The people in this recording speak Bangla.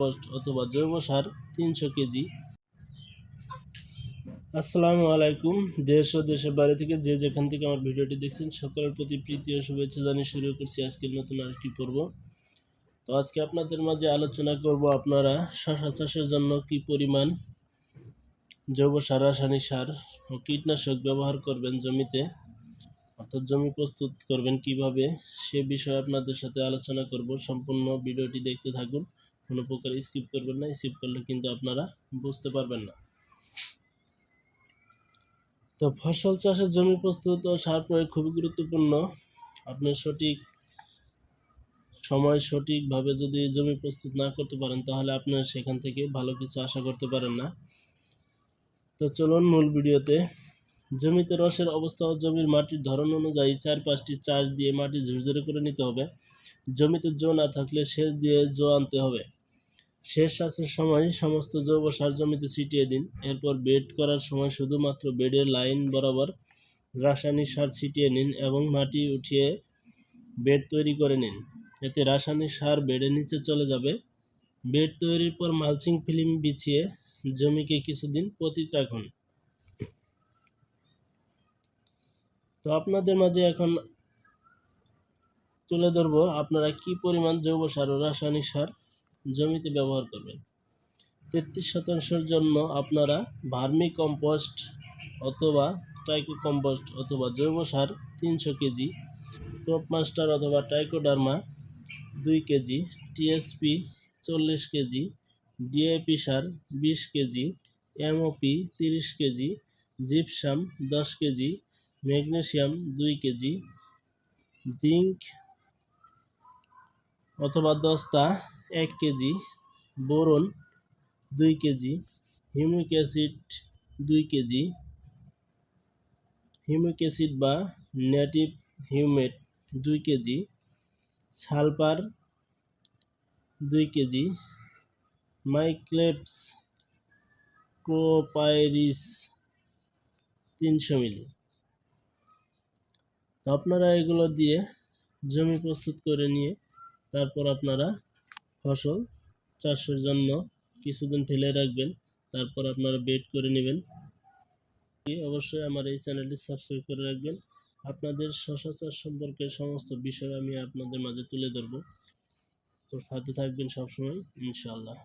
কম্পোস্ট অথবা জৈব সার তিনশো কেজি। আসসালামু আলাইকুম। দেশ ও দেশের বাইরে থেকে যে যেখান থেকে আমার ভিডিওটি দেখছেন, সকলের প্রতি প্রীতি ও শুভেচ্ছা জানিয়ে শুরু করছি আজকের নতুন আরেকটি পর্ব। তো আজকে আপনাদের মাঝে আলোচনা করব আপনারা শশা চাষের জন্য কি পরিমাণ জৈব সার, রাসায়নিক সার ও কীটনাশক ব্যবহার করবেন জমিতে? অর্থাৎ জমি প্রস্তুত করবেন কীভাবে? সে বিষয়ে আপনাদের সাথে আলোচনা করব। সম্পূর্ণ ভিডিওটি দেখতে থাকুন। কোনো প্রকার স্কিপ করবেন না স্কিপ করলে কিন্তু আপনারা বুঝতে পারবেন না। তো ফসল চাষের জমি প্রস্তুত ও সার প্রয়োগ খুবই গুরুত্বপূর্ণ। আপনি সঠিক সময় সঠিকভাবে যদি জমি প্রস্তুত না করতে পারেন, তাহলে আপনার সেখান থেকে ভালো কিছু আশা করতে পারেন না। তো চলুন মূল ভিডিওতে। জমিতে রসের অবস্থা ও জমির মাটির ধরন অনুযায়ী চার পাঁচটি চাষ দিয়ে মাটি ঝুরঝুরে করে নিতে হবে। জমিতে জো না থাকলে সেচ দিয়ে জো আনতে হবে। শেষ চাষের সময়, সমস্ত জৈব সার জমিতে ছিটিয়ে দিন। এরপর বেড করার সময় শুধুমাত্র বেডের লাইন বরাবর রাসায়নিক সার ছিটিয়ে নিন এবং মাটি উঠিয়ে বেড তৈরি করে নিন। এতে রাসায়নিক সার বেডের নিচে চলে যাবে। বেড তৈরির পর মালচিং ফিল্ম বিছিয়ে জমিকে কিছুদিন পতিত রাখুন। তো আপনাদের মাঝে এখন তুলে ধরবো আপনারা কি পরিমাণ জৈব সার ও রাসায়নিক সার জমিতে ব্যবহার করবেন। তেত্রিশ শতাংশের জন্য আপনারা ভার্মি কম্পোস্ট অথবা টাইকো কম্পোস্ট অথবা জৈব সার তিনশো কেজি, ক্রপ মাস্টার অথবা টাইকোডার্মা দুই কেজি, টিএসপি চল্লিশ কেজি ডিএপি সার বিশ কেজি, এমওপি তিরিশ কেজি, জিপসাম দশ কেজি ম্যাগনেশিয়াম দুই কেজি, জিঙ্ক অথবা দস্তা এক কেজি, বোরন দুই কেজি, হিউমিক অ্যাসিড দুই কেজি, হিউমিক অ্যাসিড বা নেটিভ হিউমেট দুই কেজি, সালফার দুই কেজি মাইক্লেপস ক্রোপাইরিস তিনশো মিলি। তো আপনারা এগুলো দিয়ে জমি প্রস্তুত করে নিয়ে তারপর আপনারা ফসল চাষের জন্য কিছুদিন ফেলে রাখবেন, তারপর আপনারা বেড করে নেবেন। অবশ্যই আমার এই চ্যানেলটি সাবস্ক্রাইব করে রাখবেন। আপনাদের শশা চাষ সম্পর্কে সমস্ত বিষয় আমি আপনাদের মাঝে তুলে ধরবো। তো সাথে থাকবেন সবসময়, ইনশাআল্লাহ।